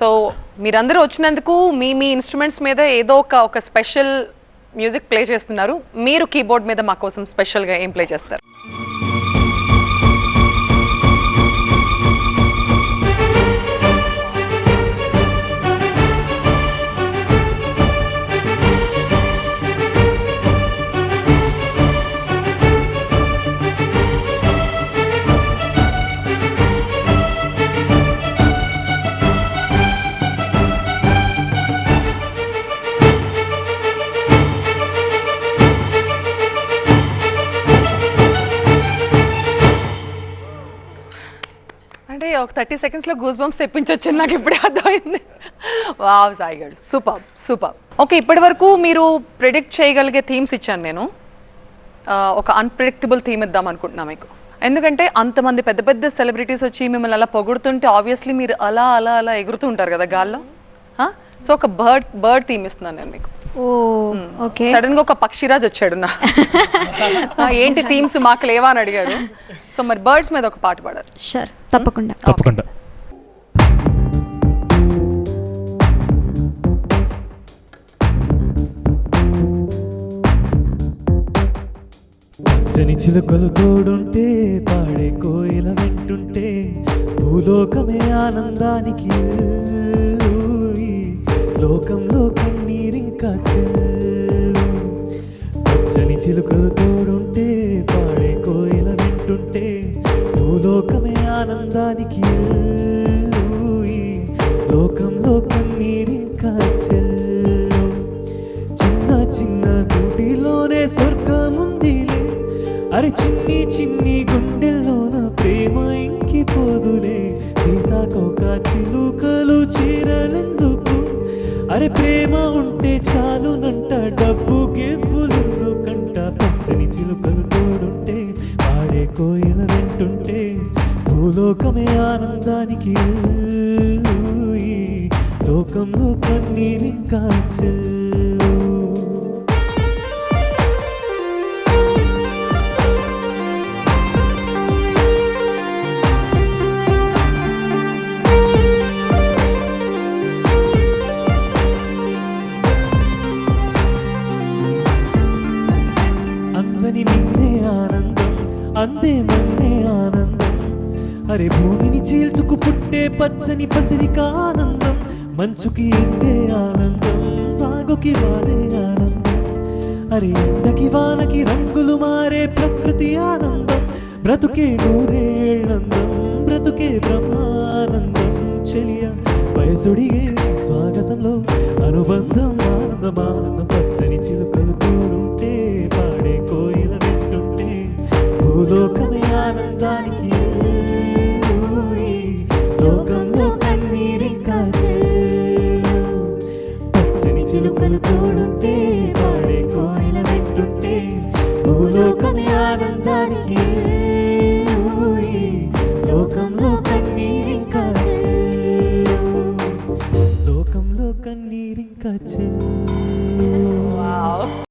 So మీరందరూ వచ్చినందుకు మీ మీ instruments మీద ఏదో ఒక ఒక స్పెషల్ మ్యూజిక్ ప్లే చేస్తున్నారు. మీరు కీబోర్డ్ మీద మా కోసం స్పెషల్గా ఏం ప్లే చేస్తారు? అంటే ఒక థర్టీ సెకండ్స్లో గూస్ బంప్స్ తెప్పించొచ్చింది నాకు ఇప్పుడే అర్థమైంది. వావ్ సాయి గారు సూపర్ సూపర్ ఓకే ఇప్పటి వరకు మీరు ప్రిడిక్ట్ చేయగలిగే థీమ్స్ ఇచ్చాను నేను. ఒక అన్ప్రిడిక్టబుల్ థీమ్ ఇద్దాం అనుకుంటున్నా మీకు. ఎందుకంటే అంతమంది పెద్ద పెద్ద సెలబ్రిటీస్ వచ్చి మిమ్మల్ని అలా పొగుడుతుంటే ఆబ్వియస్లీ మీరు అలా అలా అలా ఎగురుతూ ఉంటారు కదా గాల్లో. సో ఒక బర్డ్ బర్డ్ థీమ్ ఇస్తున్నాను నేను మీకు. సడన్గా ఒక పక్షిరాజ్ వచ్చాడు నా. ఆ, ఏంటి థీమ్స్ మాకు లేవా అని అడిగాడు. సో మరి బర్డ్స్ మీద ఒక పాట పాడారు. షూర్ తప్పకుండా. తప్పకుండా. చిలుకలు తోడుంటే పాడే కోయిల వెంటుంటే భూలోకమే ఆనందానికి. లోకంలో కన్నీరింకా చెల్లు. పచ్చని చిలుకలు తోడుంటే పాడే కోయిల వింటుంటే భూలోకమే ఆనందానికి లోకంలో కన్నీరింకా చెల్లు. చిన్న చిన్న గుడిలోనే స్వర్గముందిలే. అరే చిన్ని చిన్ని గుండె అరే ప్రేమ ఉంటే చాలునంట డబ్బు గెబ్బులెందుకంట పచ్చని చిలుకలు తోడుంటే పాడే కోయిల రెంటుంటే భూలోకమే ఆనందానికి ఊయి. లోకంలో కన్నీరింకా చెల్లు అందే మన్నే ఆనందం. అరే భూమిని చీల్చుకు పుట్టే పచ్చని పసిరిక ఆనందం. మంచుకి ఎండే ఆనందం. వాగుకి వాడే ఆనందం. అరే ఎండకి వానకి రంగులు మారే ప్రకృతి ఆనందం. బ్రతుకే నూరేళ్ళందం బ్రతుకే బ్రహ్మానందం. చెలియ వయసుడిగే స్వాగతంలో లోకమే ఆనందానికి లోకంలో కన్నీరింకా పచ్చని చిలుకలు తోడుంటే పాడే కోయల వెంటుంటే భూలోకమే ఆనందానికి